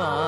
Oh.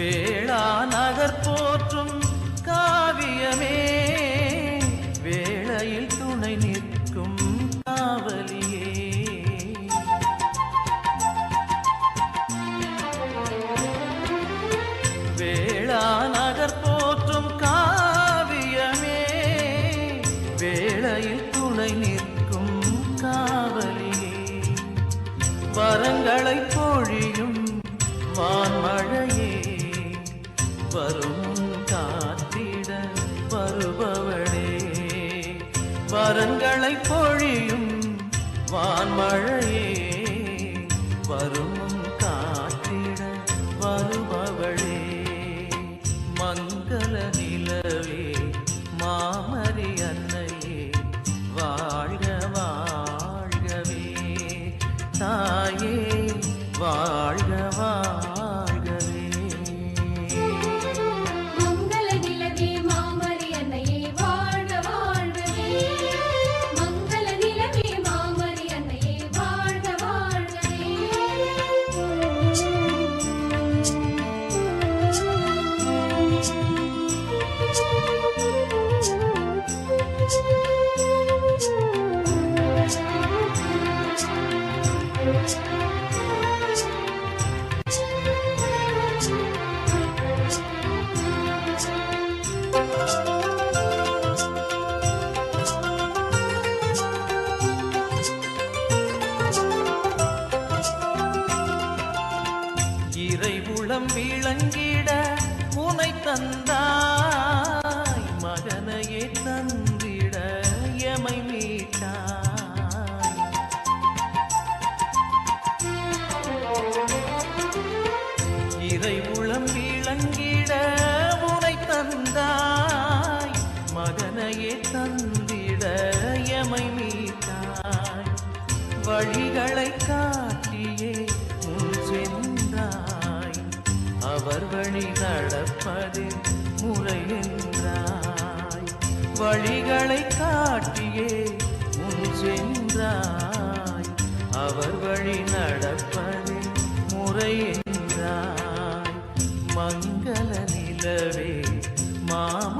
வேளா நகர்போ பொழியும் வான்மழையே. அவர் வழி நடப்பது முறை என்றாய் வழிகளை காட்டியே முன் சென்றாய். அவர் வழி நடப்பது முறை என்றாய் மங்கள நிலவே மாம